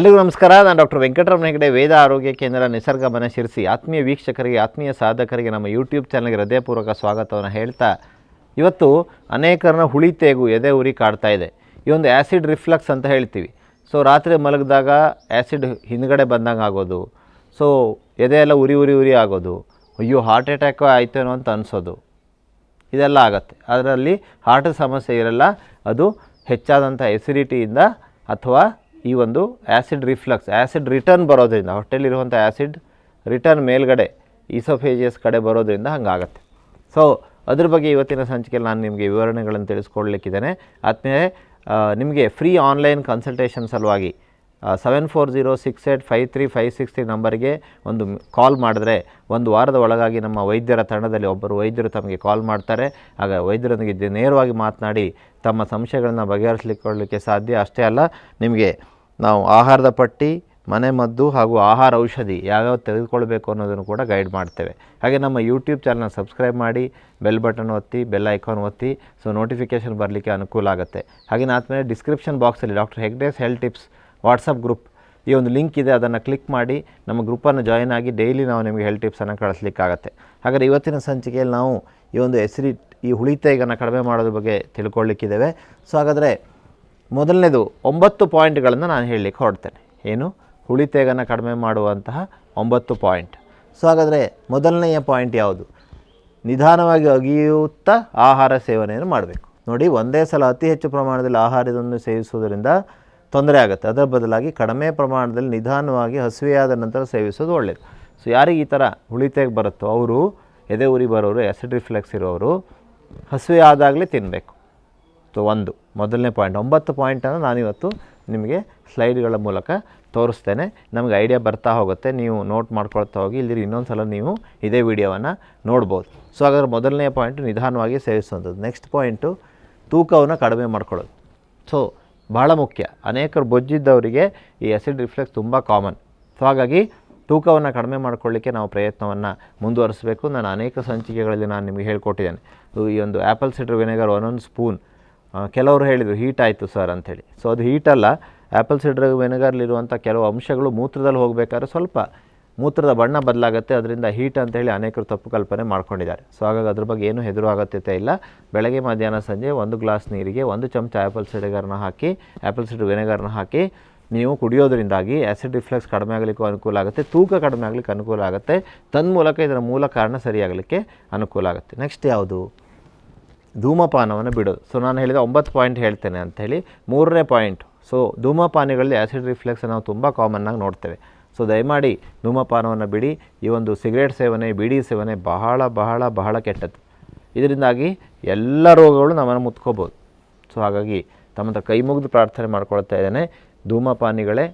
ಎಲ್ರಿಗೂ ನಮಸ್ಕಾರ. ನಾನು ಡಾಕ್ಟರ್ ವೆಂಕಟರಮಣ ಹೆಗಡೆ ವೇದ ಆರೋಗ್ಯ ಕೇಂದ್ರ ನಿಸರ್ಗ ಮನೆ ಶಿರಸಿ. ಆತ್ಮೀಯ ವೀಕ್ಷಕರಿಗೆ, ಆತ್ಮೀಯ ಸಾಧಕರಿಗೆ ನಮ್ಮ ಯೂಟ್ಯೂಬ್ ಚಾನಲ್ಗೆ ಹೃದಯಪೂರ್ವಕ ಸ್ವಾಗತವನ್ನು ಹೇಳ್ತಾ, ಇವತ್ತು ಅನೇಕರನ್ನ ಹುಳಿ ತೇಗು, ಎದೆ ಉರಿ ಕಾಡ್ತಾ ಇದೆ. ಈ ಒಂದು ಆ್ಯಸಿಡ್ ರಿಫ್ಲಕ್ಸ್ ಅಂತ ಹೇಳ್ತೀವಿ. ಸೊ ರಾತ್ರಿ ಮಲಗಿದಾಗ ಆ್ಯಸಿಡ್ ಹಿಂದ್ಗಡೆ ಬಂದಂಗೆ ಆಗೋದು. ಸೊ ಎದೆ ಎಲ್ಲ ಉರಿ ಉರಿ ಉರಿ ಆಗೋದು. ಅಯ್ಯೋ ಹಾರ್ಟ್ ಅಟ್ಯಾಕ್ ಆಯ್ತೇನೋ ಅಂತ ಅನಿಸೋದು. ಇದೆಲ್ಲ ಆಗತ್ತೆ. ಅದರಲ್ಲಿ ಹಾರ್ಟ್ ಸಮಸ್ಯೆ ಇರಲ್ಲ. ಅದು ಹೆಚ್ಚಾದಂಥ ಎಸಿಡಿಟಿಯಿಂದ ಅಥವಾ ಈ ಒಂದು ಆ್ಯಸಿಡ್ ರಿಫ್ಲಕ್ಸ್ ಆ್ಯಸಿಡ್ ರಿಟರ್ನ್ ಬರೋದ್ರಿಂದ ಹೊಟ್ಟೆಲಿರುವಂಥ ಆ್ಯಸಿಡ್ ರಿಟರ್ನ್ ಮೇಲ್ಗಡೆ ಈಸೋಫೇಜಿಯಸ್ ಕಡೆ ಬರೋದ್ರಿಂದ ಹಂಗಾಗತ್ತೆ. ಸೊ ಅದ್ರ ಬಗ್ಗೆ ಇವತ್ತಿನ ಸಂಚಿಕೆಯಲ್ಲಿ ನಾನು ನಿಮಗೆ ವಿವರಣೆಗಳನ್ನು ತಿಳಿಸ್ಕೊಡ್ಲಿಕ್ಕಿದ್ದೇನೆ. ಆದಮೇಲೆ ನಿಮಗೆ ಫ್ರೀ ಆನ್ಲೈನ್ ಕನ್ಸಲ್ಟೇಷನ್ ಸಲುವಾಗಿ seven four zero six eight five three five six three ನಂಬರ್ಗೆ ಒಂದು ಕಾಲ್ ಮಾಡಿದ್ರೆ ಒಂದು ವಾರದ ಒಳಗಾಗಿ ನಮ್ಮ ವೈದ್ಯರ ತಂಡದಲ್ಲಿ ಒಬ್ಬರು ವೈದ್ಯರು ತಮಗೆ ಕಾಲ್ ಮಾಡ್ತಾರೆ. ಆಗ ವೈದ್ಯರೊಂದಿಗೆ ನೇರವಾಗಿ ಮಾತನಾಡಿ ತಮ್ಮ ಸಂಶಯಗಳನ್ನು ಬಗೆಹರಿಸಲಿಕ್ಕೆ ಸಾಧ್ಯ ಅಷ್ಟೇ ಅಲ್ಲ, ನಿಮಗೆ ನಾವು ಆಹಾರದ ಪಟ್ಟಿ, ಮನೆ ಮದ್ದು ಹಾಗೂ ಆಹಾರ ಔಷಧಿ ಯಾವ್ಯಾವ ತೆಗೆದುಕೊಳ್ಬೇಕು ಅನ್ನೋದನ್ನು ಕೂಡ ಗೈಡ್ ಮಾಡ್ತೇವೆ. ಹಾಗೆ ನಮ್ಮ ಯೂಟ್ಯೂಬ್ ಚಾನಲ್ನ ಸಬ್ಸ್ಕ್ರೈಬ್ ಮಾಡಿ ಬೆಲ್ ಬಟನ್ ಒತ್ತಿ ಬೆಲ್ ಐಕಾನ್ ಒತ್ತಿ ಸೊ ನೋಟಿಫಿಕೇಷನ್ ಬರಲಿಕ್ಕೆ ಅನುಕೂಲ ಆಗುತ್ತೆ. ಹಾಗೆ ಆದಮೇಲೆ ಡಿಸ್ಕ್ರಿಪ್ಷನ್ ಬಾಕ್ಸಲ್ಲಿ doctor Hegde's health tips WhatsApp group. ಈ ಒಂದು ಲಿಂಕ್ ಇದೆ, ಅದನ್ನು ಕ್ಲಿಕ್ ಮಾಡಿ ನಮ್ಮ ಗ್ರೂಪನ್ನು ಜಾಯಿನ್ ಆಗಿ ಡೈಲಿ ನಾವು ನಿಮಗೆ ಹೆಲ್ತ್ ಟಿಪ್ಸನ್ನು ಕಳಿಸ್ಲಿಕ್ಕಾಗತ್ತೆ. ಹಾಗಾದರೆ ಇವತ್ತಿನ ಸಂಚಿಕೆಯಲ್ಲಿ ನಾವು ಈ ಒಂದು ಎಸಿಡಿ ಈ ಹುಳಿತೈಗನ್ನು ಕಡಿಮೆ ಮಾಡೋದ್ರ ಬಗ್ಗೆ ತಿಳ್ಕೊಳ್ಳಿಕ್ಕಿದ್ದೇವೆ ಸೊ ಹಾಗಾದರೆ ಮೊದಲನೇದು ಒಂಬತ್ತು ಪಾಯಿಂಟ್ಗಳನ್ನು ನಾನು ಹೇಳಲಿಕ್ಕೆ ಹೊರಡ್ತೇನೆ. ಏನು? ಹುಳಿತೇಗನ್ನು ಕಡಿಮೆ ಮಾಡುವಂತಹ ಒಂಬತ್ತು ಪಾಯಿಂಟ್. ಸೊ ಹಾಗಾದರೆ ಮೊದಲನೆಯ ಪಾಯಿಂಟ್ ಯಾವುದು? ನಿಧಾನವಾಗಿ ಅಗಿಯುತ್ತಾ ಆಹಾರ ಸೇವನೆಯನ್ನು ಮಾಡಬೇಕು. ನೋಡಿ, ಒಂದೇ ಸಲ ಅತಿ ಹೆಚ್ಚು ಪ್ರಮಾಣದಲ್ಲಿ ಆಹಾರವನ್ನು ಸೇವಿಸುವುದರಿಂದ ತೊಂದರೆ ಆಗುತ್ತೆ. ಅದರ ಬದಲಾಗಿ ಕಡಿಮೆ ಪ್ರಮಾಣದಲ್ಲಿ ನಿಧಾನವಾಗಿ ಹಸಿವೆಯಾದ ನಂತರ ಸೇವಿಸೋದು ಒಳ್ಳೆಯದು ಸೊ ಯಾರಿಗೆ ಈ ಥರ ಉಳಿತೆಗೆ ಬರುತ್ತೋ ಅವರು, ಎದೆ ಉರಿ ಬರೋರು ಆ್ಯಸಿಡ್ ರಿಫ್ಲೆಕ್ಸ್ ಇರೋರು, ಹಸಿವೆ ಆದಾಗಲೇ ತಿನ್ನಬೇಕು ಸೊ ಒಂದು, ಮೊದಲನೇ ಪಾಯಿಂಟ್ ಒಂಬತ್ತು ಪಾಯಿಂಟನ್ನು ನಾನಿವತ್ತು ನಿಮಗೆ ಸ್ಲೈಡ್ಗಳ ಮೂಲಕ ತೋರಿಸ್ತೇನೆ. ನಮಗೆ ಐಡಿಯಾ ಬರ್ತಾ ಹೋಗುತ್ತೆ. ನೀವು ನೋಟ್ ಮಾಡ್ಕೊಳ್ತಾ ಹೋಗಿ ಇಲ್ಲಿ ಇನ್ನೊಂದು ಸಲ ನೀವು ಇದೇ ವಿಡಿಯೋವನ್ನು ನೋಡ್ಬೋದು. ಸೊ ಹಾಗಾದ್ರೆ ಮೊದಲನೇ ಪಾಯಿಂಟು ನಿಧಾನವಾಗಿ ಸೇವಿಸುವಂಥದ್ದು. ನೆಕ್ಸ್ಟ್ ಪಾಯಿಂಟು ತೂಕವನ್ನು ಕಡಿಮೆ ಮಾಡ್ಕೊಳ್ಳೋದು. ಸೊ ಭಾಳ ಮುಖ್ಯ. ಅನೇಕರು ಬೊಜ್ಜಿದ್ದವರಿಗೆ ಈ ಆ್ಯಸಿಡ್ ರಿಫ್ಲೆಕ್ಸ್ ತುಂಬ ಕಾಮನ್ ಸೊ ಹಾಗಾಗಿ ತೂಕವನ್ನು ಕಡಿಮೆ ಮಾಡಿಕೊಳ್ಳಿಕ್ಕೆ ನಾವು ಪ್ರಯತ್ನವನ್ನು ಮುಂದುವರಿಸಬೇಕು. ನಾನು ಅನೇಕ ಸಂಚಿಕೆಗಳಲ್ಲಿ ನಾನು ನಿಮಗೆ ಹೇಳ್ಕೊಟ್ಟಿದ್ದೇನೆ. ಈ ಒಂದು ಆ್ಯಪಲ್ ಸಿಡ್ರ್ ವಿನೆಗರ್ ಒಂದೊಂದು ಸ್ಪೂನ್ ಕೆಲವರು ಹೇಳಿದರು ಹೀಟ್ ಆಯಿತು ಸರ್ ಅಂಥೇಳಿ. ಸೊ ಅದು ಹೀಟಲ್ಲ ಆ್ಯಪಲ್ ಸಿಡ್ರ್ ವಿನೆಗರ್ಲಿರುವಂಥ ಕೆಲವು ಅಂಶಗಳು ಮೂತ್ರದಲ್ಲಿ ಹೋಗಬೇಕಾದ್ರೆ ಸ್ವಲ್ಪ ಮೂತ್ರದ ಬಣ್ಣ ಬದಲಾಗುತ್ತೆ, ಅದರಿಂದ ಹೀಟ್ ಅಂತೇಳಿ ಅನೇಕರು ತಪ್ಪು ಕಲ್ಪನೆ ಮಾಡ್ಕೊಂಡಿದ್ದಾರೆ. ಸೊ ಹಾಗಾಗಿ ಅದ್ರ ಬಗ್ಗೆ ಏನೂ ಹೆದರು ಆಗತ್ಯತೆ ಇಲ್ಲ. ಬೆಳಗ್ಗೆ, ಮಧ್ಯಾಹ್ನ, ಸಂಜೆ ಒಂದು ಗ್ಲಾಸ್ ನೀರಿಗೆ, ಒಂದು ಚಮಚ ಆ್ಯಪಲ್ ಸಿಡಗರ್ನ ಹಾಕಿ ಆ್ಯಪಲ್ ಸಿಡ್ ವಿನೆಗರ್ನ ಹಾಕಿ, ನೀವು ಕುಡಿಯೋದ್ರಿಂದಾಗಿ ಆ್ಯಸಿಡ್ ರಿಫ್ಲೆಕ್ಸ್ ಕಡಿಮೆ ಆಗಲಿಕ್ಕೂ ಅನುಕೂಲ ಆಗುತ್ತೆ, ತೂಕ ಕಡಿಮೆ ಆಗಲಿಕ್ಕೆ ಅನುಕೂಲ ಆಗುತ್ತೆ. ತನ್ಮೂಲಕ ಇದರ ಮೂಲ ಕಾರಣ ಸರಿಯಾಗಲಿಕ್ಕೆ ಅನುಕೂಲ ಆಗುತ್ತೆ. ನೆಕ್ಸ್ಟ್ ಯಾವುದು? ಧೂಮಪಾನವನ್ನು ಬಿಡೋದು. ಸೊ ನಾನು ಹೇಳಿದ ಒಂಬತ್ತು ಪಾಯಿಂಟ್ ಹೇಳ್ತೇನೆ ಅಂಥೇಳಿ ಮೂರನೇ ಪಾಯಿಂಟ್ ಸೊ ಧೂಮಪಾನಿಗಳಲ್ಲಿ ಆ್ಯಸಿಡ್ ರಿಫ್ಲೆಕ್ಸ್ ನಾವು ತುಂಬ ಕಾಮನ್ನಾಗಿ ನೋಡ್ತೇವೆ. ಸೊ ದಯಮಾಡಿ ಧೂಮಪಾನವನ್ನು ಬಿಡಿ. ಈ ಒಂದು ಸಿಗರೇಟ್ ಸೇವನೆ, ಬಿಡಿ ಸೇವನೆ ಬಹಳ ಬಹಳ ಬಹಳ ಕೆಟ್ಟದ್ದು. ಇದರಿಂದಾಗಿ ಎಲ್ಲ ರೋಗಗಳು ನಮ್ಮನ್ನು ಮುತ್ಕೋಬೋದು. ಸೊ ಹಾಗಾಗಿ ತಮ್ಮ ಕೈ ಮುಗಿದು ಪ್ರಾರ್ಥನೆ ಮಾಡ್ಕೊಳ್ತಾ ಇದ್ದೇನೆ. ಧೂಮಪಾನಿಗಳೇ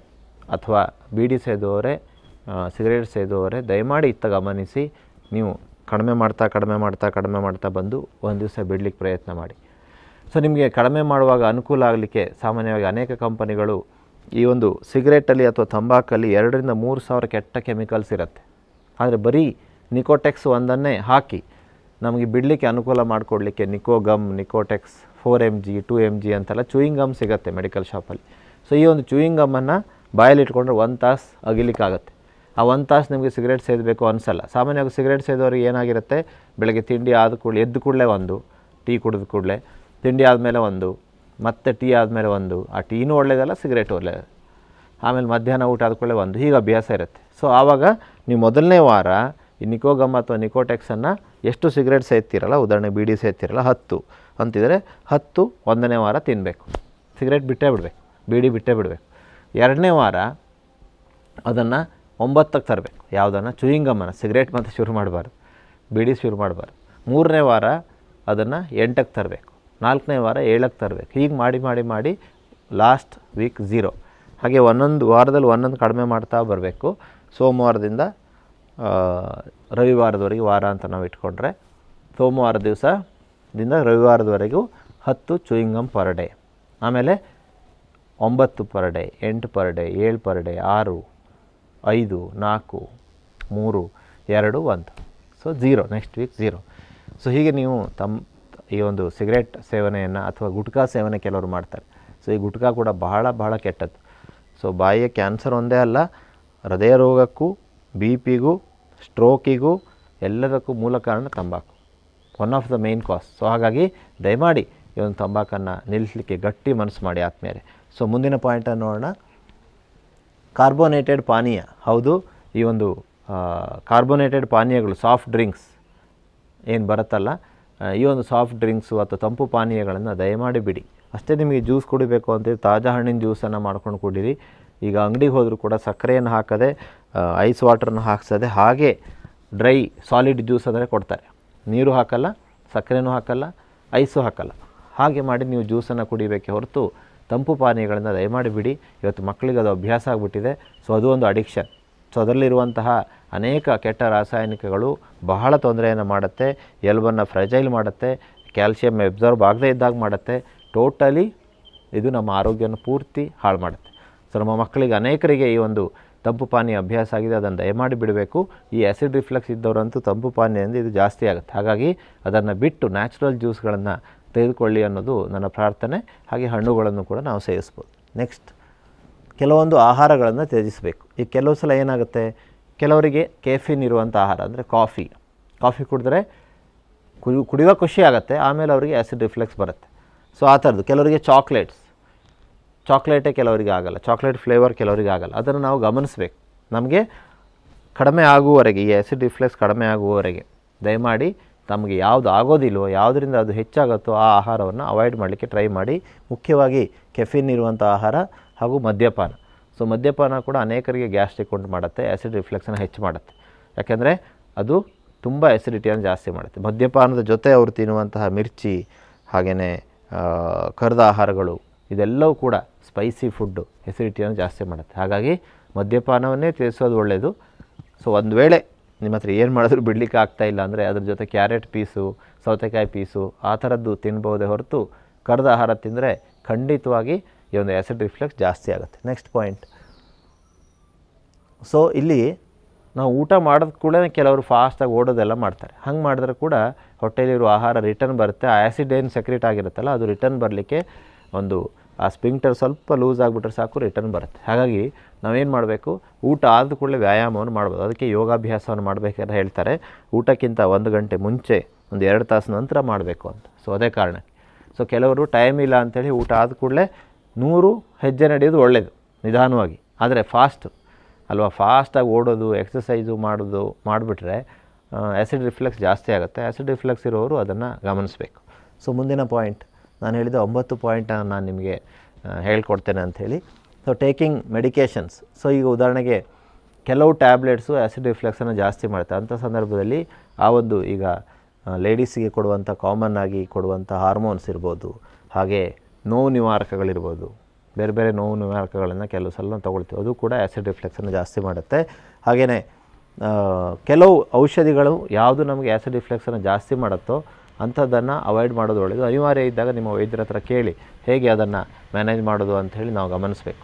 ಅಥವಾ ಬೀಡಿ ಸೇದುವವರೇ ಸಿಗರೇಟ್ ಸೇದುವವರೇ ದಯಮಾಡಿ ಇತ್ತ ಗಮನಿಸಿ. ನೀವು ಕಡಿಮೆ ಮಾಡ್ತಾ ಕಡಿಮೆ ಮಾಡ್ತಾ ಕಡಿಮೆ ಮಾಡ್ತಾ ಬಂದು ಒಂದು ದಿವಸ ಬಿಡಲಿಕ್ಕೆ ಪ್ರಯತ್ನ ಮಾಡಿ. ಸೊ ನಿಮಗೆ ಕಡಿಮೆ ಮಾಡುವಾಗ ಅನುಕೂಲ ಆಗಲಿಕ್ಕೆ ಸಾಮಾನ್ಯವಾಗಿ ಅನೇಕ ಕಂಪನಿಗಳು ಈ ಒಂದು ಸಿಗರೇಟಲ್ಲಿ ಅಥವಾ ತಂಬಾಕಲ್ಲಿ ಎರಡರಿಂದ ಮೂರು ಸಾವಿರ ಕೆಟ್ಟ ಕೆಮಿಕಲ್ಸ್ ಇರುತ್ತೆ. ಆದರೆ ಬರೀ ನಿಕೋಟೆಕ್ಸ್ ಒಂದನ್ನೇ ಹಾಕಿ ನಮಗೆ ಬಿಡಲಿಕ್ಕೆ ಅನುಕೂಲ ಮಾಡಿಕೊಡ್ಲಿಕ್ಕೆ Nico gum, Nicotex four M G, two M G ಅಂತೆಲ್ಲ ಚೂಯಿಂಗ್ ಗಮ್ ಸಿಗುತ್ತೆ ಮೆಡಿಕಲ್ ಶಾಪಲ್ಲಿ. ಸೊ ಈ ಒಂದು ಚೂಯಿಂಗ್ ಗಮ್ಮನ್ನು ಬಾಯಲ್ಲಿ ಇಟ್ಕೊಂಡ್ರೆ ಒಂದು ತಾಸು ಅಗಿಲಿಕ್ಕಾಗತ್ತೆ. ಆ ಒಂದು ತಾಸು ನಿಮಗೆ ಸಿಗರೇಟ್ ಸೇದಬೇಕು ಅನಿಸಲ್ಲ. ಸಾಮಾನ್ಯವಾಗಿ ಸಿಗರೇಟ್ ಸೇದೋರಿಗೆ ಏನಾಗಿರುತ್ತೆ? ಬೆಳಗ್ಗೆ ತಿಂಡಿ ಆದ ಕೂಡಲೇ, ಎದ್ದು ಕೂಡಲೇ ಒಂದು, ಟೀ ಕುಡಿದ ಕೂಡಲೇ, ತಿಂಡಿ ಆದಮೇಲೆ ಒಂದು ಮತ್ತೆ ಟೀ ಆದಮೇಲೆ ಒಂದು. ಆ ಟೀನೂ ಒಳ್ಳೆಯದಲ್ಲ ಸಿಗರೇಟು ಒಳ್ಳೆಯದು ಆಮೇಲೆ ಮಧ್ಯಾಹ್ನ ಊಟ ಆದ ಕೂಡಲೇ ಒಂದು. ಹೀಗೆ ಅಭ್ಯಾಸ ಇರುತ್ತೆ. ಸೊ ಆವಾಗ ನೀವು ಮೊದಲನೇ ವಾರ ಈ ನಿಕೋಗಮ್ ಅಥವಾ ನಿಕೋಟೆಕ್ಸನ್ನು ಎಷ್ಟು ಸಿಗರೇಟ್ ಸೇರ್ತೀರಲ್ಲ ಉದಾಹರಣೆ ಬೀಡಿ ಸೇರ್ತೀರಲ್ಲ ಹತ್ತು. ಅಂತಿದ್ರೆ ಹತ್ತು ಒಂದನೇ ವಾರ ತಿನ್ನಬೇಕು ಸಿಗರೇಟ್ ಬಿಟ್ಟೇ ಬಿಡಬೇಕು. ಬೀಡಿ ಬಿಟ್ಟೇ ಬಿಡಬೇಕು. ಎರಡನೇ ವಾರ ಅದನ್ನು ಒಂಬತ್ತಕ್ಕೆ ತರಬೇಕು. ಯಾವುದನ್ನು? ಚೂಯಿಂಗಮ್ಮನ್ನು ಸಿಗರೇಟ್ ಮತ್ತು ಶುರು ಮಾಡಬಾರ್ದು. ಬೀಡಿ ಶುರು ಮಾಡಬಾರ್ದು. ಮೂರನೇ ವಾರ ಅದನ್ನು ಎಂಟಕ್ಕೆ ತರಬೇಕು. ನಾಲ್ಕನೇ ವಾರ ಏಳಕ್ಕೆ ತರಬೇಕು. ಹೀಗೆ ಮಾಡಿ ಮಾಡಿ ಮಾಡಿ ಲಾಸ್ಟ್ ವೀಕ್ ಝೀರೋ ಹಾಗೆ ಒಂದೊಂದು ವಾರದಲ್ಲಿ ಒಂದೊಂದು ಕಡಿಮೆ ಮಾಡ್ತಾ ಬರಬೇಕು. ಸೋಮವಾರದಿಂದ ರವಿವಾರದವರೆಗೆ ವಾರ ಅಂತ ನಾವು ಇಟ್ಕೊಂಡ್ರೆ ಸೋಮವಾರ ದಿವಸದಿಂದ ರವಿವಾರದವರೆಗೂ ಹತ್ತು ಚೂಯಿಂಗಮ್ ಪರ್ ಡೇ ಆಮೇಲೆ ಒಂಬತ್ತು ಪರ್ ಡೇ ಎಂಟು ಪರ್ ಡೇ ಏಳು ಪರ್ ಡೇ ಆರು, ಐದು, ನಾಲ್ಕು, ಮೂರು, ಎರಡು, ಒಂದು. So zero next week zero so ಹೀಗೆ ನೀವು ತಮ್ಮ ಈ ಒಂದು ಸಿಗರೇಟ್ ಸೇವನೆಯನ್ನು ಅಥವಾ ಗುಟ್ಕಾ ಸೇವನೆ ಕೆಲವರು ಮಾಡ್ತಾರೆ. ಸೊ, ಈ ಗುಟ್ಕಾ ಕೂಡ ಬಹಳ ಬಹಳ ಕೆಟ್ಟದ್ದು. ಸೊ, ಬಾಯಿಯ ಕ್ಯಾನ್ಸರ್ ಒಂದೇ ಅಲ್ಲ, ಹೃದಯ ರೋಗಕ್ಕೂ ಬಿ ಪಿಗೂ ಸ್ಟ್ರೋಕಿಗೂ ಎಲ್ಲದಕ್ಕೂ ಮೂಲ ಕಾರಣ ತಂಬಾಕು. One of the main cause so ಹಾಗಾಗಿ ದಯಮಾಡಿ ಈ ಒಂದು ತಂಬಾಕನ್ನು ನಿಲ್ಲಿಸಲಿಕ್ಕೆ ಗಟ್ಟಿ ಮನಸ್ಸು ಮಾಡಿ ಆದ್ಮೇಲೆ ಸೊ ಮುಂದಿನ ಪಾಯಿಂಟನ್ನು ನೋಡೋಣ. ಕಾರ್ಬೋನೇಟೆಡ್ ಪಾನೀಯ. ಹೌದು, ಈ ಒಂದು ಕಾರ್ಬೋನೇಟೆಡ್ ಪಾನೀಯಗಳು ಸಾಫ್ಟ್ ಡ್ರಿಂಕ್ಸ್ ಏನು ಬರುತ್ತಲ್ಲ ಈ ಒಂದು ಸಾಫ್ಟ್ ಡ್ರಿಂಕ್ಸು ಅಥವಾ ತಂಪು ಪಾನೀಯಗಳನ್ನು ದಯಮಾಡಿ ಬಿಡಿ. ಅಷ್ಟೇ ನಿಮಗೆ ಜ್ಯೂಸ್ ಕುಡಿಬೇಕು ಅಂತೇಳಿ ತಾಜಾ ಹಣ್ಣಿನ ಜ್ಯೂಸನ್ನು ಮಾಡ್ಕೊಂಡು ಕುಡೀರಿ. ಈಗ ಅಂಗಡಿಗೆ ಹೋದರೂ ಕೂಡ ಸಕ್ಕರೆಯನ್ನು ಹಾಕದೆ ಐಸ್ ವಾಟರನ್ನು ಹಾಕ್ಸದೆ ಹಾಗೆ ಡ್ರೈ ಸಾಲಿಡ್ ಜ್ಯೂಸ್ ಅಂದರೆ ಕೊಡ್ತಾರೆ. ನೀರು ಹಾಕಲ್ಲ, ಸಕ್ಕರೆನೂ ಹಾಕಲ್ಲ ಐಸು ಹಾಕಲ್ಲ. ಹಾಗೆ ಮಾಡಿ ನೀವು ಜ್ಯೂಸನ್ನು ಕುಡಿಬೇಕೆ ಹೊರತು ತಂಪು ಪಾನೀಯಗಳನ್ನು ದಯಮಾಡಿ ಬಿಡಿ. ಇವತ್ತು ಮಕ್ಕಳಿಗೆ ಅದು ಅಭ್ಯಾಸ ಆಗಿಬಿಟ್ಟಿದೆ. ಸೊ ಅದು ಒಂದು ಅಡಿಕ್ಷನ್ ಸೊ ಅದರಲ್ಲಿರುವಂತಹ ಅನೇಕ ಕೆಟ್ಟ ರಾಸಾಯನಿಕಗಳು ಬಹಳ ತೊಂದರೆಯನ್ನು ಮಾಡುತ್ತೆ, ಎಲ್ಬನ್ನು ಫ್ರೆಜೈಲ್ ಮಾಡುತ್ತೆ ಕ್ಯಾಲ್ಸಿಯಂ ಎಬ್ಸರ್ವ್ ಆಗದೇ ಇದ್ದಾಗ ಮಾಡುತ್ತೆ, ಟೋಟಲಿ ಇದು ನಮ್ಮ ಆರೋಗ್ಯನ ಪೂರ್ತಿ ಹಾಳು ಮಾಡುತ್ತೆ. ಸೊ ನಮ್ಮ ಮಕ್ಕಳಿಗೆ ಅನೇಕರಿಗೆ ಈ ಒಂದು ತಂಪು ಪಾನೀಯ ಅಭ್ಯಾಸ ಆಗಿದೆ, ಅದನ್ನು ದಯಮಾಡಿ ಬಿಡಬೇಕು. ಈ ಆ್ಯಸಿಡ್ ರಿಫ್ಲೆಕ್ಸ್ ಇದ್ದವರಂತೂ ತಂಪು ಪಾನೀಯದಿಂದ ಇದು ಜಾಸ್ತಿ ಆಗುತ್ತೆ. ಹಾಗಾಗಿ ಅದನ್ನು ಬಿಟ್ಟು ನ್ಯಾಚುರಲ್ ಜ್ಯೂಸ್ಗಳನ್ನು ತೆಗೆದುಕೊಳ್ಳಿ ಅನ್ನೋದು ನನ್ನ ಪ್ರಾರ್ಥನೆ. ಹಾಗೆ ಹಣ್ಣುಗಳನ್ನು ಕೂಡ ನಾವು ಸೇವಿಸ್ಬೋದು. ನೆಕ್ಸ್ಟ್ ಕೆಲವೊಂದು ಆಹಾರಗಳನ್ನು ತ್ಯಜಿಸಬೇಕು. ಈ ಕೆಲವು ಸಲ ಏನಾಗುತ್ತೆ? ಕೆಲವರಿಗೆ ಕೆಫಿನ್ ಇರುವಂಥ ಆಹಾರ, ಅಂದರೆ ಕಾಫಿ ಕಾಫಿ ಕುಡಿದ್ರೆ ಕುಡಿ, ಕುಡಿಯುವ ಖುಷಿ ಆಗುತ್ತೆ, ಆಮೇಲೆ ಅವರಿಗೆ ಆ್ಯಸಿಡ್ ರಿಫ್ಲೆಕ್ಸ್ ಬರುತ್ತೆ. ಸೊ ಆ ಥರದ್ದು. ಕೆಲವರಿಗೆ ಚಾಕ್ಲೇಟ್ಸ್ ಚಾಕ್ಲೇಟೇ ಕೆಲವರಿಗೆ ಆಗಲ್ಲ. ಚಾಕ್ಲೇಟ್ ಫ್ಲೇವರ್ ಕೆಲವರಿಗೆ ಆಗಲ್ಲ. ಅದನ್ನು ನಾವು ಗಮನಿಸಬೇಕು. ನಮಗೆ ಕಡಿಮೆ ಆಗುವವರೆಗೆ, ಈ ಆ್ಯಸಿಡ್ ರಿಫ್ಲೆಕ್ಸ್ ಕಡಿಮೆ ಆಗುವವರೆಗೆ ದಯಮಾಡಿ ತಮಗೆ ಯಾವುದು ಆಗೋದಿಲ್ವೋ, ಯಾವುದರಿಂದ ಅದು ಹೆಚ್ಚಾಗುತ್ತೋ ಆ ಆಹಾರವನ್ನು ಅವಾಯ್ಡ್ ಮಾಡಲಿಕ್ಕೆ ಟ್ರೈ ಮಾಡಿ. ಮುಖ್ಯವಾಗಿ ಕೆಫಿನ್ ಇರುವಂಥ ಆಹಾರ ಹಾಗೂ ಮದ್ಯಪಾನ. ಸೊ ಮದ್ಯಪಾನ ಕೂಡ ಅನೇಕರಿಗೆ ಗ್ಯಾಸ್ಟ್ರಿಕ್ ಉಂಟು ಮಾಡುತ್ತೆ ಆ್ಯಸಿಡ್ ರಿಫ್ಲೆಕ್ಸನ್ನು ಹೆಚ್ಚು ಮಾಡುತ್ತೆ. ಯಾಕೆಂದರೆ ಅದು ತುಂಬ ಆ್ಯಸಿಡಿಟಿಯನ್ನು ಜಾಸ್ತಿ ಮಾಡುತ್ತೆ. ಮದ್ಯಪಾನದ ಜೊತೆ ಅವರು ತಿನ್ನುವಂತಹ ಮಿರ್ಚಿ ಹಾಗೆಯೇ ಕರೆದ ಆಹಾರಗಳು, ಇದೆಲ್ಲವೂ ಕೂಡ ಸ್ಪೈಸಿ ಫುಡ್ಡು ಎಸಿಡಿಟಿಯನ್ನು ಜಾಸ್ತಿ ಮಾಡುತ್ತೆ. ಹಾಗಾಗಿ ಮದ್ಯಪಾನವನ್ನೇ ತಿಳಿಸೋದು ಒಳ್ಳೆಯದು ಸೊ ಒಂದು ವೇಳೆ ನಿಮ್ಮ ಹತ್ರ ಏನು ಮಾಡಿದ್ರು ಬಿಡಲಿಕ್ಕೆ ಆಗ್ತಾ ಇಲ್ಲ ಅಂದರೆ ಅದ್ರ ಜೊತೆ ಕ್ಯಾರೆಟ್ ಪೀಸು, ಸೌತೆಕಾಯಿ ಪೀಸು, ಆ ಥರದ್ದು ತಿನ್ಬೋದೇ ಹೊರತು ಕರೆದ ಆಹಾರ ತಿಂದರೆ ಖಂಡಿತವಾಗಿ ಈ ಒಂದು ಆ್ಯಸಿಡ್ ರಿಫ್ಲೆಕ್ಸ್ ಜಾಸ್ತಿ ಆಗುತ್ತೆ. ನೆಕ್ಸ್ಟ್ ಪಾಯಿಂಟ್ ಸೊ ಇಲ್ಲಿ ನಾವು ಊಟ ಮಾಡಿದ ಕೂಡ ಕೆಲವರು ಫಾಸ್ಟಾಗಿ ಓಡೋದೆಲ್ಲ ಮಾಡ್ತಾರೆ. ಹಂಗೆ ಮಾಡಿದ್ರೆ ಕೂಡ ಹೊಟ್ಟೆಲಿರುವ ಆಹಾರ ರಿಟರ್ನ್ ಬರುತ್ತೆ. ಆ ಆ್ಯಸಿಡ್ ಏನು ಸೆಕ್ರೇಟ್ ಆಗಿರುತ್ತಲ್ಲ, ಅದು ರಿಟರ್ನ್ ಬರಲಿಕ್ಕೆ ಒಂದು, ಆ ಸ್ಪಿಂಕ್ಟರ್ ಸ್ವಲ್ಪ ಲೂಸ್ ಆಗಿಬಿಟ್ರೆ ಸಾಕು ರಿಟರ್ನ್ ಬರುತ್ತೆ. ಹಾಗಾಗಿ ನಾವೇನು ಮಾಡಬೇಕು? ಊಟ ಆದ ಕೂಡಲೇ ವ್ಯಾಯಾಮವನ್ನು ಮಾಡ್ಬೋದು. ಅದಕ್ಕೆ ಯೋಗಾಭ್ಯಾಸವನ್ನು ಮಾಡಬೇಕಾದ್ರೆ ಹೇಳ್ತಾರೆ. ಊಟಕ್ಕಿಂತ ಒಂದು ಗಂಟೆ ಮುಂಚೆ, ಒಂದು ಎರಡು ತಾಸು ನಂತರ ಮಾಡಬೇಕು ಅಂತ. ಸೊ ಅದೇ ಕಾರಣ. ಸೊ ಕೆಲವರು ಟೈಮ್ ಇಲ್ಲ ಅಂಥೇಳಿ ಊಟ ಆದ ಕೂಡಲೇ ನೂರು ಹೆಜ್ಜೆ ನಡೆಯೋದು ಒಳ್ಳೆಯದು ನಿಧಾನವಾಗಿ. ಆದರೆ ಫಾಸ್ಟ್ ಅಲ್ವಾ? ಫಾಸ್ಟಾಗಿ ಓಡೋದು ಎಕ್ಸಸೈಸು ಮಾಡೋದು, ಮಾಡಿಬಿಟ್ರೆ ಆ್ಯಸಿಡ್ ರಿಫ್ಲೆಕ್ಸ್ ಜಾಸ್ತಿ ಆಗುತ್ತೆ. ಆ್ಯಸಿಡ್ ರಿಫ್ಲೆಕ್ಸ್ ಇರೋರು ಅದನ್ನು ಗಮನಿಸಬೇಕು. ಸೊ ಮುಂದಿನ ಪಾಯಿಂಟ್ ನಾನು ಹೇಳಿದ ಒಂಬತ್ತು ಪಾಯಿಂಟನ್ನು ನಾನು ನಿಮಗೆ ಹೇಳ್ಕೊಡ್ತೇನೆ ಅಂಥೇಳಿ ಸೊ ಟೇಕಿಂಗ್ ಮೆಡಿಕೇಷನ್ಸ್ ಸೊ ಈಗ ಉದಾಹರಣೆಗೆ ಕೆಲವು ಟ್ಯಾಬ್ಲೆಟ್ಸು ಆ್ಯಸಿಡ್ ರಿಫ್ಲೆಕ್ಸನ್ನು ಜಾಸ್ತಿ ಮಾಡುತ್ತೆ ಅಂಥ ಸಂದರ್ಭದಲ್ಲಿ ಆ ಒಂದು ಈಗ ಲೇಡೀಸಿಗೆ ಕೊಡುವಂಥ ಕಾಮನ್ ಆಗಿ ಕೊಡುವಂಥ ಹಾರ್ಮೋನ್ಸ್ ಇರ್ಬೋದು. ಹಾಗೆ ನೋವು ನಿವಾರಕಗಳಿರ್ಬೋದು. ಬೇರೆ ಬೇರೆ ನೋವು ನಿವಾರಕಗಳನ್ನು ಕೆಲವು ಸಲ ತೊಗೊಳ್ತೀವಿ. ಅದು ಕೂಡ ಆ್ಯಸಿಡ್ ರಿಫ್ಲೆಕ್ಸನ್ನು ಜಾಸ್ತಿ ಮಾಡುತ್ತೆ. ಹಾಗೆಯೇ ಕೆಲವು ಔಷಧಿಗಳು ಯಾವುದು ನಮಗೆ ಆ್ಯಸಿಡ್ ರಿಫ್ಲೆಕ್ಸನ್ನು ಜಾಸ್ತಿ ಮಾಡುತ್ತೋ ಅಂಥದ್ದನ್ನು ಅವಾಯ್ಡ್ ಮಾಡೋದು ಒಳ್ಳೆಯದು ಅನಿವಾರ್ಯ ಇದ್ದಾಗ ನಿಮ್ಮ ವೈದ್ಯರ ಹತ್ರ ಕೇಳಿ, ಹೇಗೆ ಅದನ್ನು ಮ್ಯಾನೇಜ್ ಮಾಡೋದು ಅಂತ ಹೇಳಿ ನಾವು ಗಮನಿಸಬೇಕು.